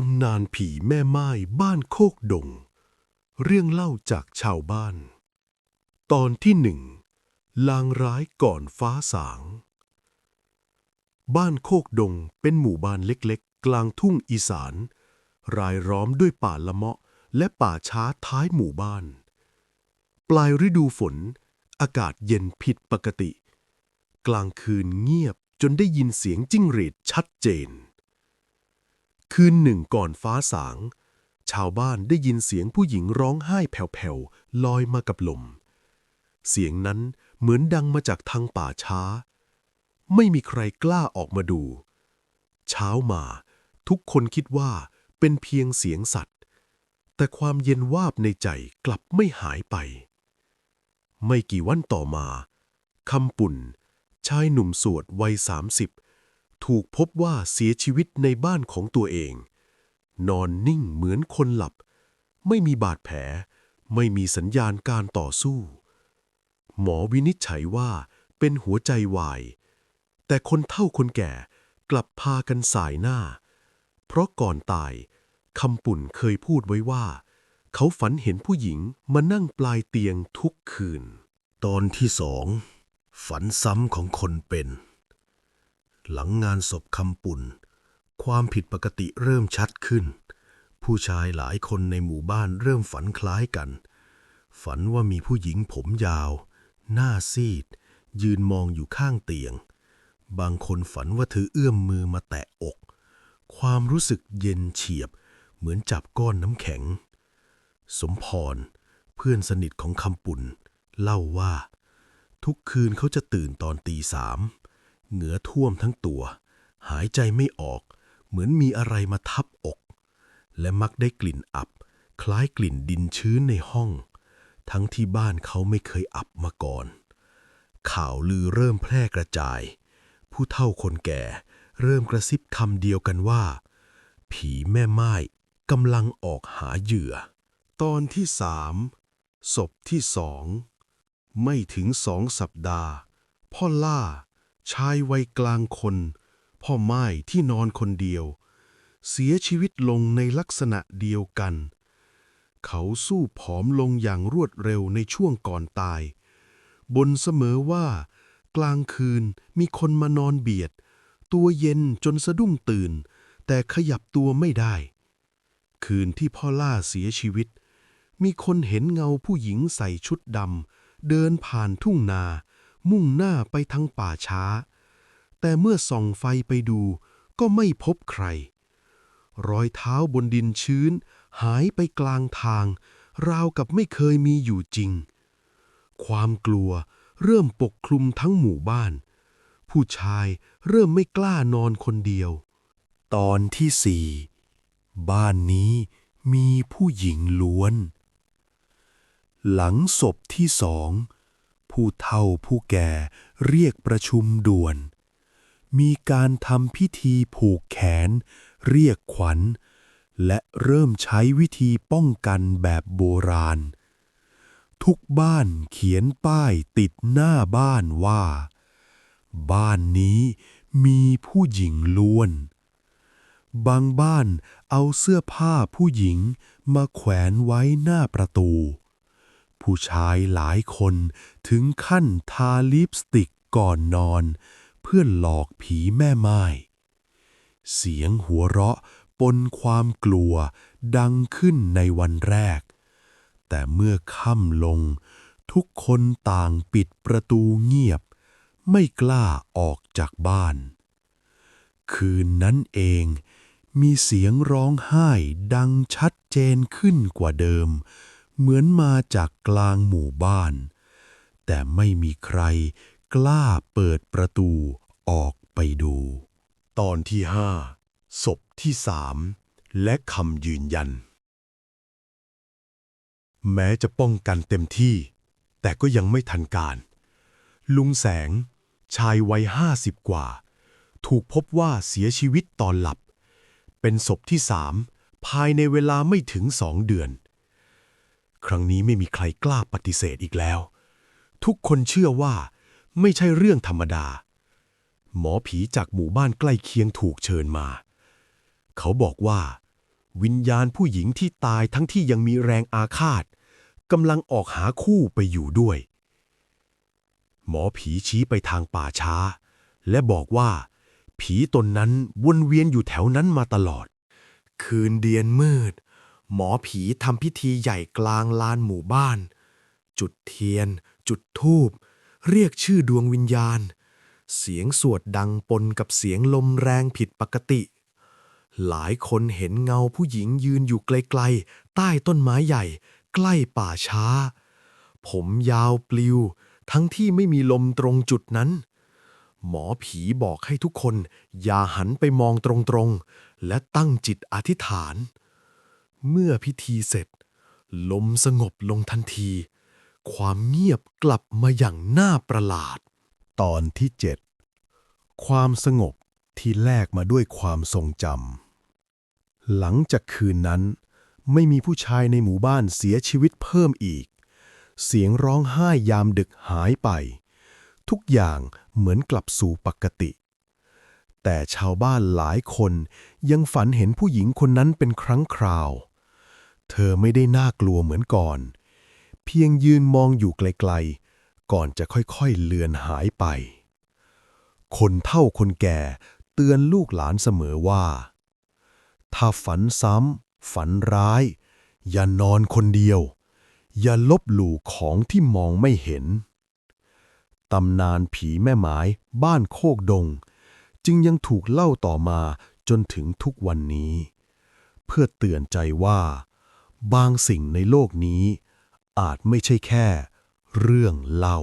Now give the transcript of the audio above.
ตำนานผีแม่ไม้บ้านโคกดง เรื่องเล่าจากชาวบ้าน ตอนที่หนึ่งลางร้ายก่อนฟ้าสาง บ้านโคกดงเป็นหมู่บ้านเล็กๆ กลางทุ่งอีสาน รายล้อมด้วยป่าละเมาะและป่าช้าท้ายหมู่บ้าน ปลายฤดูฝน อากาศเย็นผิดปกติ กลางคืนเงียบจนได้ยินเสียงจิ้งหรีดชัดเจน คืนหนึ่งก่อนฟ้าสาง ชาวบ้านได้ยินเสียงผู้หญิงร้องไห้แผ่วๆลอยมากับลม เสียงนั้นเหมือนดังมาจากทางป่าช้า ไม่มีใครกล้าออกมาดู เช้ามาทุกคนคิดว่าเป็นเพียงเสียงสัตว์ แต่ความเย็นวาบในใจกลับไม่หายไป ไม่กี่วันต่อมาคำปุ่น ชายหนุ่มสวดวัยสามสิบ ถูกพบว่าเสียชีวิตในบ้านของตัวเอง นอนนิ่งเหมือนคนหลับ ไม่มีบาดแผล ไม่มีสัญญาณการต่อสู้ หมอวินิจฉัยว่าเป็นหัวใจวาย แต่คนเฒ่าคนแก่กลับพากันสายหน้า เพราะก่อนตายคำปุ่นเคยพูดไว้ว่า เขาฝันเห็นผู้หญิงมานั่งปลายเตียงทุกคืน ตอนที่สอง ฝันซ้ำของคนเป็น หลังงานศพคำปุ่น ความผิดปกติเริ่มชัดขึ้น ผู้ชายหลายคนในหมู่บ้านเริ่มฝันคล้ายกัน ฝันว่ามีผู้หญิงผมยาว หน้าซีด ยืนมองอยู่ข้างเตียง บางคนฝันว่าเธอเอื้อมมือมาแตะอก ความรู้สึกเย็นเฉียบ เหมือนจับก้อนน้ำแข็ง สมพร เพื่อนสนิทของคำปุ่น เล่าว่า ทุกคืนเขาจะตื่นตอนตีสาม เหงื่อท่วมทั้งตัว หายใจไม่ออก เหมือนมีอะไรมาทับอก และมักได้กลิ่นอับ คล้ายกลิ่นดินชื้นในห้อง ทั้งที่บ้านเขาไม่เคยอับมาก่อน ข่าวลือเริ่มแพร่กระจาย ผู้เฒ่าคนแก่เริ่มกระซิบคำเดียวกันว่า ผีแม่ไม้กำลังออกหาเหยื่อ ตอนที่สามศพที่สอง ไม่ถึงสองสัปดาห์ พ่อล่า ชายวัยกลางคน พ่อไม้ที่นอนคนเดียว เสียชีวิตลงในลักษณะเดียวกัน เขาสู้ผอมลงอย่างรวดเร็วในช่วงก่อนตาย บนเสมอว่า กลางคืนมีคนมานอนเบียด ตัวเย็นจนสะดุ้งตื่น แต่ขยับตัวไม่ได้ คืนที่พ่อล่าเสียชีวิต มีคนเห็นเงาผู้หญิงใส่ชุดดำเดินผ่านทุ่งนา มุ่งหน้าไปทางป่าช้า แต่เมื่อส่องไฟไปดูก็ไม่พบใคร รอยเท้าบนดินชื้น หายไปกลางทาง ราวกับไม่เคยมีอยู่จริง ความกลัวเริ่มปกคลุมทั้งหมู่บ้าน ผู้ชายเริ่มไม่กล้านอนคนเดียว ตอนที่สี่บ้านนี้มีผู้หญิงล้วน หลังศพที่สอง ผู้เฒ่าผู้แก่เรียกประชุมด่วน มีการทำพิธีผูกแขน เรียกขวัญ และเริ่มใช้วิธีป้องกันแบบโบราณ ทุกบ้านเขียนป้ายติดหน้าบ้านว่า บ้านนี้มีผู้หญิงล้วน บางบ้านเอาเสื้อผ้าผู้หญิงมาแขวนไว้หน้าประตู ผู้ชายหลายคนถึงขั้นทาลิปสติกก่อนนอน เพื่อหลอกผีแม่ไม้เสียงหัวเราะปนความกลัวดังขึ้นในวันแรก แต่เมื่อค่ำลง ทุกคนต่างปิดประตูเงียบ ไม่กล้าออกจากบ้าน คืนนั้นเองมีเสียงร้องไห้ดังชัดเจนขึ้นกว่าเดิม เหมือนมาจากกลางหมู่บ้าน แต่ไม่มีใครกล้าเปิดประตูออกไปดู ตอนที่ห้าศพที่สามและคำยืนยัน แม้จะป้องกันเต็มที่ แต่ก็ยังไม่ทันการ ลุงแสง ชายวัยห้าสิบกว่า ถูกพบว่าเสียชีวิตตอนหลับ เป็นศพที่สามภายในเวลาไม่ถึงสองเดือน ครั้งนี้ไม่มีใครกล้าปฏิเสธอีกแล้ว ทุกคนเชื่อว่า ไม่ใช่เรื่องธรรมดา หมอผีจากหมู่บ้านใกล้เคียงถูกเชิญมา เขาบอกว่า วิญญาณผู้หญิงที่ตายทั้งที่ยังมีแรงอาฆาตกำลังออกหาคู่ไปอยู่ด้วย หมอผีชี้ไปทางป่าช้า และบอกว่า ผีตนนั้นวนเวียนอยู่แถวนั้นมาตลอด คืนเดียนมืด หมอผีทำพิธีใหญ่กลางลานหมู่บ้าน จุดเทียน จุดธูป เรียกชื่อดวงวิญญาณ เสียงสวดดังปนกับเสียงลมแรงผิดปกติ หลายคนเห็นเงาผู้หญิงยืนอยู่ไกลๆ ใต้ต้นไม้ใหญ่ ใกล้ป่าช้า ผมยาวปลิว ทั้งที่ไม่มีลมตรงจุดนั้น หมอผีบอกให้ทุกคน อย่าหันไปมองตรงๆ และตั้งจิตอธิษฐาน เมื่อพิธีเสร็จ ลมสงบลงทันที ความเงียบกลับมาอย่างน่าประหลาด ตอนที่เจ็ดความสงบที่แลกมาด้วยความทรงจำหลังจากคืนนั้น ไม่มีผู้ชายในหมู่บ้านเสียชีวิตเพิ่มอีก เสียงร้องไห้ยามดึกหายไป ทุกอย่างเหมือนกลับสู่ปกติ แต่ชาวบ้านหลายคนยังฝันเห็นผู้หญิงคนนั้นเป็นครั้งคราว เธอไม่ได้น่ากลัวเหมือนก่อน เพียงยืนมองอยู่ไกลๆ ก่อนจะค่อยๆเลือนหายไป คนเฒ่าคนแก่เตือนลูกหลานเสมอว่า ถ้าฝันซ้ำ ฝันร้าย อย่านอนคนเดียว อย่าลบหลู่ของที่มองไม่เห็น ตำนานผีแม่ไม้บ้านโคกดง จึงยังถูกเล่าต่อมาจนถึงทุกวันนี้ เพื่อเตือนใจว่า บางสิ่งในโลกนี้อาจไม่ใช่แค่เรื่องเล่า